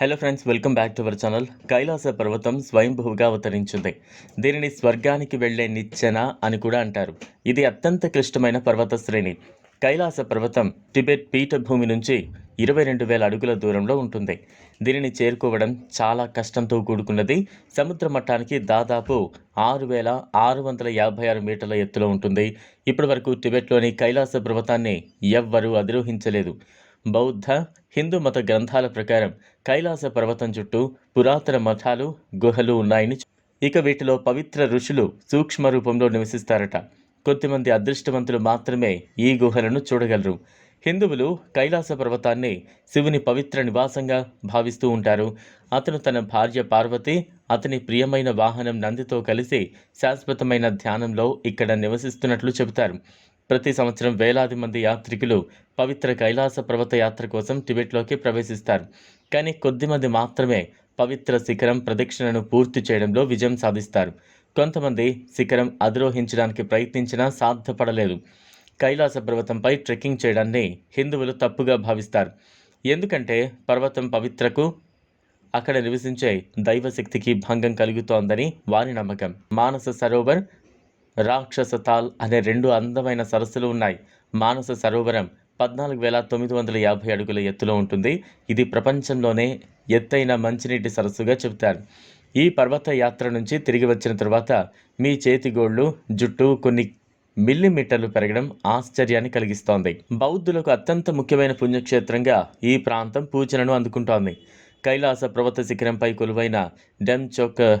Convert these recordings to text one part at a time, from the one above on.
Hello friends welcome back to our channel Kailasa పర్వతం స్వయంభూగా అవతరించింది. దీనిని స్వర్గానికి వెళ్ళే నిచ్చెన అని కూడా అంటారు. ఇది అత్యంత క్లిష్టమైన పర్వత శ్రేణి. కైలాస పర్వతం టిబెట్ పీఠభూమి నుంచి ఇరవై రెండు వేల అడుగుల దూరంలో ఉంటుంది. దీనిని చేరుకోవడం చాలా కష్టంతో కూడుకున్నది. సముద్ర మట్టానికి దాదాపు ఆరు వేల ఆరు వందల యాభై ఆరు మీటర్ల ఎత్తులో ఉంటుంది. ఇప్పటి వరకు టిబెట్లోని కైలాస పర్వతాన్ని ఎవ్వరూ అధిరోహించలేదు. బౌద్ధ హిందూ మత గ్రంథాల ప్రకారం కైలాస పర్వతం చుట్టూ పురాతన మఠాలు గుహలు ఉన్నాయని ఇక వీటిలో పవిత్ర ఋషులు సూక్ష్మ రూపంలో నివసిస్తారట. కొద్దిమంది అదృష్టవంతులు మాత్రమే ఈ గుహలను చూడగలరు. హిందువులు కైలాస పర్వతాన్ని శివుని పవిత్ర నివాసంగా భావిస్తూ ఉంటారు. అతను తన భార్య పార్వతి అతని ప్రియమైన వాహనం నందితో కలిసి శాశ్వతమైన ధ్యానంలో ఇక్కడ నివసిస్తున్నట్లు చెబుతారు. ప్రతి సంవత్సరం వేలాది మంది యాత్రికులు పవిత్ర కైలాస పర్వత యాత్ర కోసం టిబెట్లోకి ప్రవేశిస్తారు. కానీ కొద్దిమంది మాత్రమే పవిత్ర శిఖరం ప్రదక్షిణను పూర్తి చేయడంలో విజయం సాధిస్తారు. కొంతమంది శిఖరం అధిరోహించడానికి ప్రయత్నించినా సాధ్యపడలేదు. కైలాస పర్వతంపై ట్రెక్కింగ్ చేయడాన్ని హిందువులు తప్పుగా భావిస్తారు. ఎందుకంటే పర్వతం పవిత్రకు అక్కడ నివసించే దైవశక్తికి భంగం కలుగుతోందని వారి నమ్మకం. మానస సరోవర్ రాక్షస తాల్ అనే రెండు అందమైన సరస్సులు ఉన్నాయి. మానస సరోవరం పద్నాలుగు వేల తొమ్మిది వందల యాభై అడుగుల ఎత్తులో ఉంటుంది. ఇది ప్రపంచంలోనే ఎత్తైన మంచినీటి సరస్సుగా చెబుతారు. ఈ పర్వత యాత్ర నుంచి తిరిగి వచ్చిన తర్వాత మీ చేతి గోళ్ళు జుట్టు కొన్ని మిల్లీమీటర్లు పెరగడం ఆశ్చర్యాన్ని కలిగిస్తోంది. బౌద్ధులకు అత్యంత ముఖ్యమైన పుణ్యక్షేత్రంగా ఈ ప్రాంతం పూజలను అందుకుంటోంది. కైలాస పర్వత శిఖరంపై కొలువైన డెమ్చోక్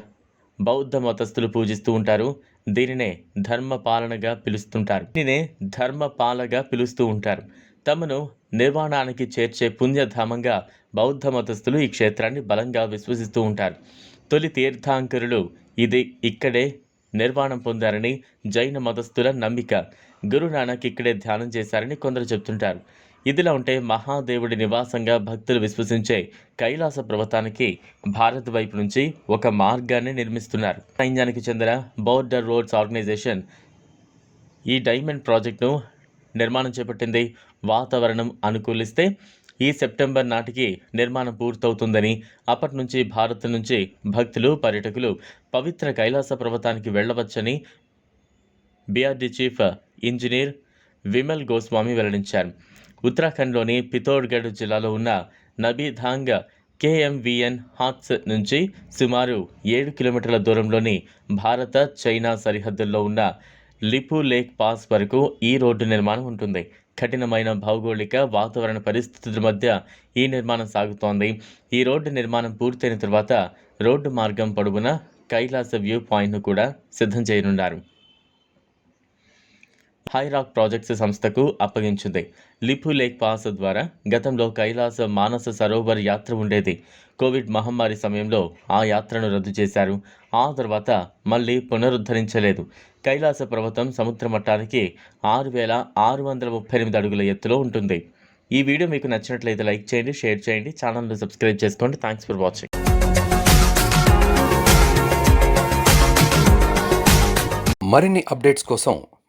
బౌద్ధ మతస్థులు పూజిస్తూ ఉంటారు. దీనినే ధర్మపాలనగా పిలుస్తుంటారు. దీనినే ధర్మపాలగా పిలుస్తూ ఉంటారు. తమను నిర్వాణానికి చేర్చే పుణ్యధామంగా బౌద్ధ మతస్థులు ఈ క్షేత్రాన్ని బలంగా విశ్వసిస్తూ ఉంటారు. తొలి తీర్థాంకరులు ఇది ఇక్కడే నిర్వాణం పొందారని జైన మతస్థుల నమ్మిక. గురునానక్ ఇక్కడే ధ్యానం చేశారని కొందరు చెప్తుంటారు. ఇదిలా ఉంటే మహాదేవుడి నివాసంగా భక్తులు విశ్వసించే కైలాస పర్వతానికి భారత్ వైపు నుంచి ఒక మార్గాన్ని నిర్మిస్తున్నారు. సైన్యానికి చెందిన బోర్డర్ రోడ్స్ ఆర్గనైజేషన్ ఈ డైమండ్ ప్రాజెక్టును నిర్మాణం చేపట్టింది. వాతావరణం అనుకూలిస్తే ఈ సెప్టెంబర్ నాటికి నిర్మాణం పూర్తవుతుందని అప్పటి నుంచి భారత్ నుంచి భక్తులు పర్యటకులు పవిత్ర కైలాస పర్వతానికి వెళ్ళవచ్చని BRD chief engineer Vimal Goswami వెల్లడించారు. ఉత్తరాఖండ్లోని పితోడ్గఢ్ జిల్లాలో ఉన్న నబీధాంగ్ కేఎంవిఎన్ హాట్స్ నుంచి సుమారు ఏడు కిలోమీటర్ల దూరంలోని భారత చైనా సరిహద్దుల్లో ఉన్న లిపు లేక్ పాస్ వరకు ఈ రోడ్డు నిర్మాణం ఉంటుంది. కఠినమైన భౌగోళిక వాతావరణ పరిస్థితుల మధ్య ఈ నిర్మాణం సాగుతోంది. ఈ రోడ్డు నిర్మాణం పూర్తయిన తర్వాత రోడ్డు మార్గం పొడవున కైలాస వ్యూ పాయింట్ను కూడా సిద్ధం చేయనున్నారు. హైరాక్ ప్రాజెక్ట్స్ సంస్థకు అప్పగించింది. లిపు లేక్ పాస్ ద్వారా గతంలో కైలాస మానస సరోవర్ యాత్ర ఉండేది. కోవిడ్ మహమ్మారి సమయంలో ఆ యాత్రను రద్దు చేశారు. ఆ తర్వాత మళ్ళీ పునరుద్ధరించలేదు. కైలాస పర్వతం సముద్ర మట్టానికి ఆరు వేల ఆరు వందల ముప్పై ఎనిమిది అడుగుల ఎత్తులో ఉంటుంది. ఈ వీడియో మీకు నచ్చినట్లయితే లైక్ చేయండి షేర్ చేయండి ఛానల్ను సబ్స్క్రైబ్ చేసుకోండి. థ్యాంక్స్ ఫర్ వాచింగ్ మరిన్ని అప్డేట్స్ కోసం